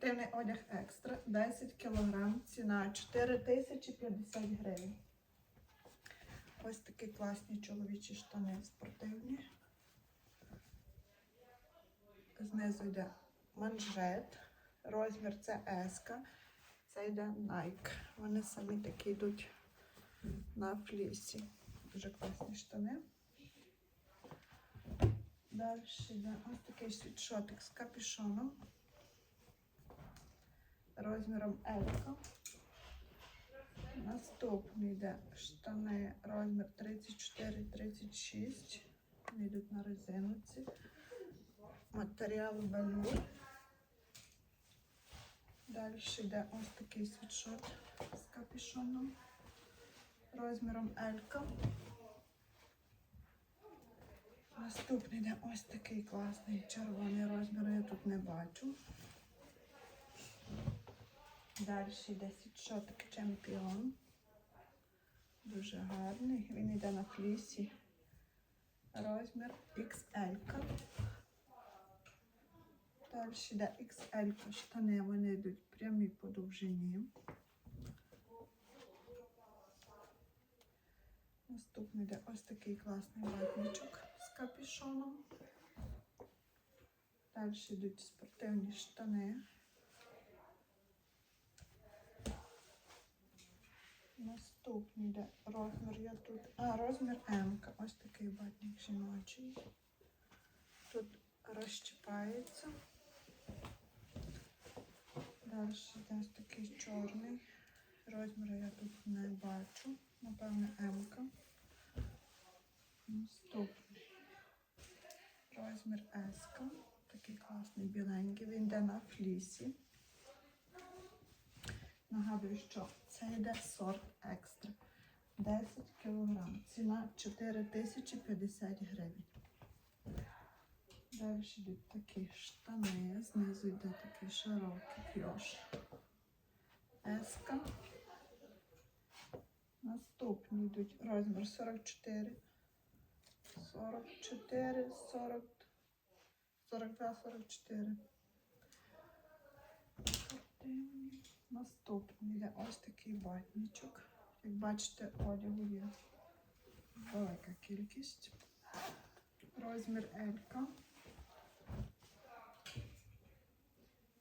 Спортивний одяг екстра 10 кг, ціна 4050 гривень. Ось такі класні чоловічі штани спортивні. Знизу йде манжет, розмір це S, це йде Nike. Вони самі такі йдуть на флісі. Дуже класні штани. Далі йде ось такий світшотик з капюшоном. Розміром L. Наступний йде штани розмір 34-36. Вони йдуть на резинці. Матеріал велюр. Далі йде ось такий світшот з капюшоном. Розміром L. Наступний йде ось такий класний червоний розмір, я тут не бачу. Далі йде світшотик чемпіон. Дуже гарний. Він йде на флісі. Розмір XL. Далі йде XL штани, вони йдуть прямі по довжині. Наступний йде ось такий класний ватничок з капюшоном. Далі йдуть спортивні штани. Наступний йде розмір я тут. А, розмір М. Ось такий батник жіночий. Тут розчіпається. Далі йде ось такий чорний. Розміру я тут не бачу. Напевне, М. Наступний. Розмір S. Такий класний біленький. Він йде на флісі. Нагадую, що це йде сорт екстра. 10 кг. Ціна 4050 гривень. Далі йдуть такі штани, знизу йде такий широкий кльош. Еска. Наступні йдуть розмір 44, 44, 40, 42, 44. Спортивні. Наступний йде ось такий батничок. Як бачите, одягу є велика кількість. Розмір L.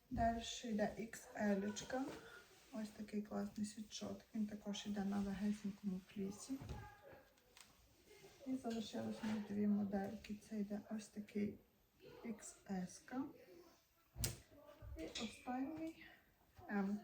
Далі йде XL. Ось такий класний світшот. Він також йде на легесенькому флісі. І залишилось мені дві модельки. Це йде ось такий XS. І ось 嗯